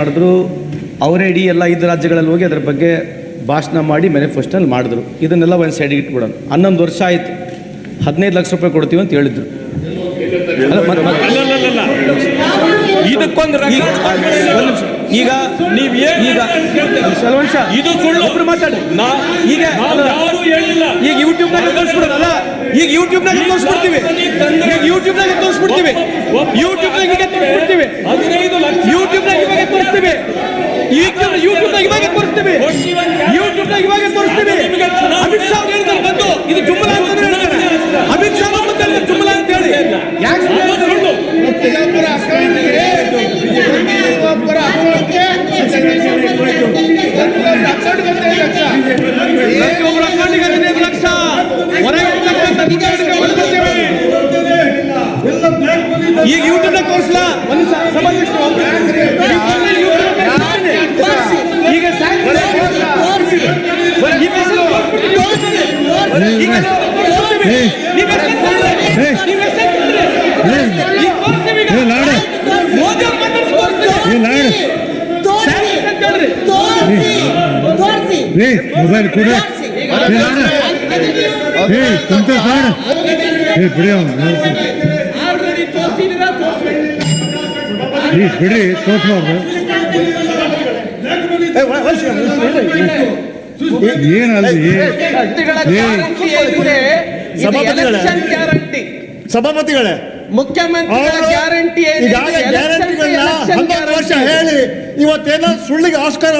ಮಾಡಿದ್ರು ಅವರೇ ಇಡೀ ಎಲ್ಲ ಐದು ರಾಜ್ಯಗಳಲ್ಲಿ ಹೋಗಿ ಅದರ ಬಗ್ಗೆ ಭಾಷಣ ಮಾಡಿ ಮ್ಯಾನಿಫೆಸ್ಟೋನಲ್ಲಿ ಮಾಡಿದ್ರು. ಇದನ್ನೆಲ್ಲ ಒಂದು ಸೈಡಿಗೆ ಇಟ್ಬಿಡೋಣ. ಹನ್ನೊಂದು ವರ್ಷ ಆಯಿತು. ಹದಿನೈದು ಲಕ್ಷ ರೂಪಾಯಿ ಕೊಡ್ತೀವಿ ಅಂತ ಹೇಳಿದ್ರು. ಈಗ ನೀವ್ ಈಗ ಮಾತಾಡಿ ಈಗ ಯೂಟ್ಯೂಬ್ನಾಗ ತೋರಿಸ್ಬಿಡೋದಲ್ಲ ಈಗ ಯೂಟ್ಯೂಬ್ನಾಗ ತೋರಿಸ್ಬಿಡ್ತೀವಿ. ಈಗ ಯೂಟ್ಯೂಬ್ನಾಗ ತೋರಿಸ್ಬಿಡ್ತೀವಿ. ಯೂಟ್ಯೂಬ್ನಾಗ ಯೂಟ್ಯೂಬ್ ಹದಿನೈದು ಲಕ್ಷ. ಯೂಟ್ಯೂಬ್ನಾಗ ಇವಾಗ ತೋರಿಸ್ತೀವಿ ಯೂಟ್ಯೂಬ್ ಯೂಟ್ಯೂಬ್ನಾಗ ಇವಾಗ ತೋರಿಸ್ತೀವಿ ಯೂಟ್ಯೂಬ್ನಾಗ ಇವಾಗ ತೋರಿಸ್ತೀವಿ ಅಮಿತ್ ಶಾ ಅವ್ರು ಹೇಳ್ತಾರೆ ಬಂದು ಇದು ಜುಮ್ಮಲ ಅಂತಂದ್ರೆ ಹೇಳ್ತಾರೆ ಅಮಿತ್ ಶಾ ಅವ್ರು ಬಂದು ಹೇಳಿದ್ರು ಜುಮ್ಮಲ ಅಂತ ಹೇಳಿ ಯಾಕೆ ಸುಳ್ಳು ಅದು ಸುಳ್ಳು ಪ್ರತಿಯೊಬ್ಬರ ಅಕೌಂಟ್ಗೆ ಪ್ರತಿಯೊಬ್ಬರ ಅಕೌಂಟ್ಗೆ ಪ್ರತಿಯೊಬ್ಬರ ಅಕೌಂಟ್ಗೆ ಹದಿನೈದು ಲಕ್ಷ ಪ್ರತಿಯೊಬ್ಬರ ಅಕೌಂಟಿಗೆ ಹದಿನೈದು ಲಕ್ಷ ಹೊರಗೆ ಇರ್ತಕ್ಕಂಥ ದುಡ್ಡನ್ನು ಕೊಡ್ತೀವಿ. ಈಗ ಯೂಟ್ಯೂಬ್ನಾಗ ತೋರಿಸ್ಲಾ ಒಂದು ಸ- ಸಭಾಧ್ಯಕ್ಷರು ಈಗ ಸಾಕು. ಈಗ ಹೆಸರು ತೋರಿಸ್ಬಿಡ್ತೀವಿ. ಈಗ ಹೆಸರು ತೋರಿಸ್ಬಿಡ್ತೀವಿ. ಈಗ ಹೆಸರು ತೋರಿಸ್ಬಿಡ್ತೀವಿ. ಈಗ ಹೆಸರು ತೋರಿಸ್ಬಿಡ್ತೀವಿ. ಈಗ ತೋರಿಸ್ತೀವಿ ಈಗ. ಮೋದಿ ಅವ್ರ ಮಾತಾಡಿ ತೋರಿಸ್ತೀವಿ. ಸ್ಯಾಂಕ್ಸ್ ಅಂತ ಹೇಳ್ರಿ. ಏ ಮೊಬೈಲ್ ಕೊಡು. ಏ ಕುಂತ ಸಾಡ ಏ ಬಿಡಿ ಅವ್ನು. ಏ ಬಿಡ್ರಿ ತೋರ್ಸ್ಬಾರ್ದು ಏನಲ್ರಿ ಏ ಸಭಾಪತಿಗಳೇ. ಗ್ಯಾರಂಟಿ ಸಭಾಪತಿಗಳೇ? ಮುಖ್ಯಮಂತ್ರಿಗಳ ಗ್ಯಾರಂಟಿ ಈಗಾಗಲೇ ಗ್ಯಾರಂಟಿಗಳನ್ನ ಹನ್ನೊಂದು ವರ್ಷ ಹೇಳಿ ಇವತ್ತೇನೋ ಸುಳ್ಳಿಗೆ ಆಸ್ಕಾರ